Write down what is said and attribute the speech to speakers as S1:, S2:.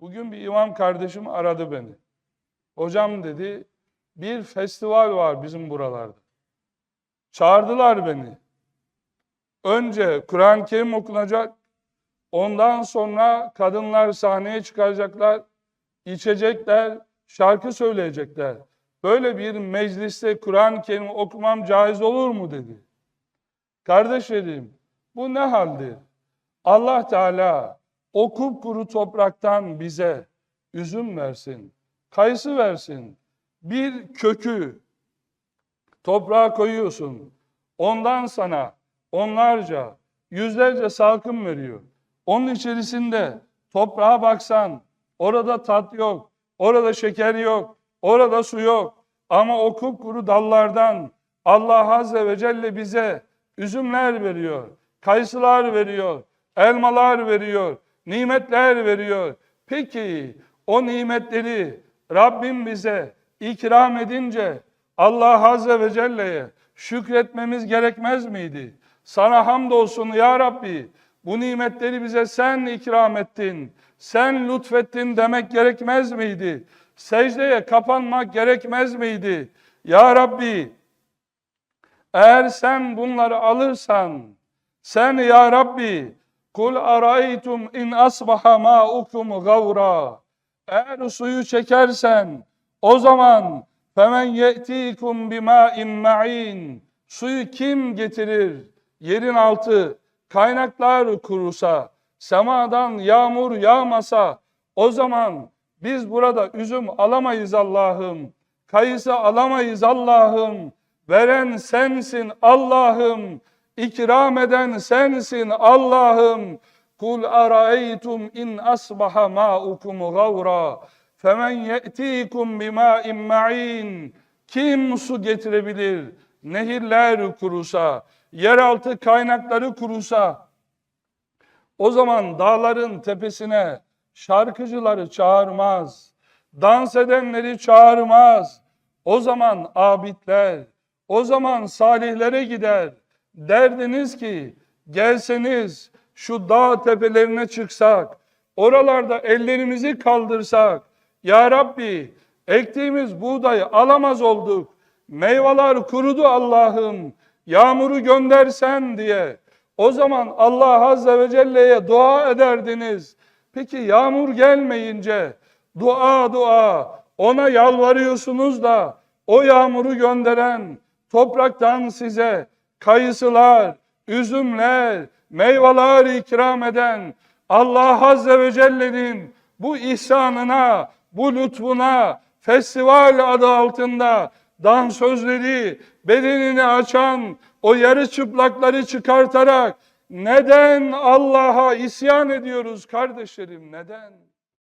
S1: Bugün bir imam kardeşim aradı beni. Hocam dedi, bir festival var bizim buralarda. Çağırdılar beni. Önce Kur'an-ı Kerim okunacak, ondan sonra kadınlar sahneye çıkacaklar, içecekler, şarkı söyleyecekler. Böyle bir mecliste Kur'an-ı Kerim okumam caiz olur mu dedi. Kardeşlerim, bu ne haldir? Allah Teala o kupkuru topraktan bize üzüm versin, kayısı versin. Bir kökü toprağa koyuyorsun. Ondan sana onlarca, yüzlerce salkım veriyor. Onun içerisinde toprağa baksan orada tat yok, orada şeker yok, orada su yok. Ama o kupkuru dallardan Allah Azze ve Celle bize üzümler veriyor, kayısılar veriyor, elmalar veriyor, nimetler veriyor. Peki o nimetleri Rabbim bize ikram edince Allah Azze ve Celle'ye şükretmemiz gerekmez miydi? Sana hamdolsun ya Rabbi bu nimetleri bize sen ikram ettin, sen lütfettin demek gerekmez miydi? Secdeye kapanmak gerekmez miydi? Ya Rabbi eğer sen bunları alırsan, sen ya Rabbi, kul araytum in asbaha ma'ukum gavra. Eğer suyu çekersen, o zaman femen ye'tikum bima'in ma'in. Suyu kim getirir? Yerin altı, kaynaklar kurusa, semadan yağmur yağmasa, o zaman biz burada üzüm alamayız Allah'ım. Kayısı alamayız Allah'ım. Veren sensin Allah'ım. İkram eden sensin Allah'ım. Kul araytum in asbaha ma'ukum gavra. Femen ye'tikum bima'in ma'in. Kim su getirebilir? Nehirler kurusa, yeraltı kaynakları kurusa, o zaman dağların tepesine şarkıcıları çağırmaz, dans edenleri çağırmaz. O zaman abidler, o zaman salihlere gider. Derdiniz ki gelseniz şu dağ tepelerine çıksak, oralarda ellerimizi kaldırsak, Ya Rabbi ektiğimiz buğdayı alamaz olduk. Meyveler kurudu Allah'ım. Yağmuru göndersen diye. O zaman Allah Azze ve Celle'ye dua ederdiniz. Peki yağmur gelmeyince dua dua ona yalvarıyorsunuz da o yağmuru gönderen topraktan size kayısılar, üzümler, meyveler ikram eden Allah Azze ve Celle'nin bu ihsanına, bu lütfuna, festival adı altında dansözleri, bedenini açan, o yarı çıplakları çıkartarak neden Allah'a isyan ediyoruz kardeşlerim? Neden?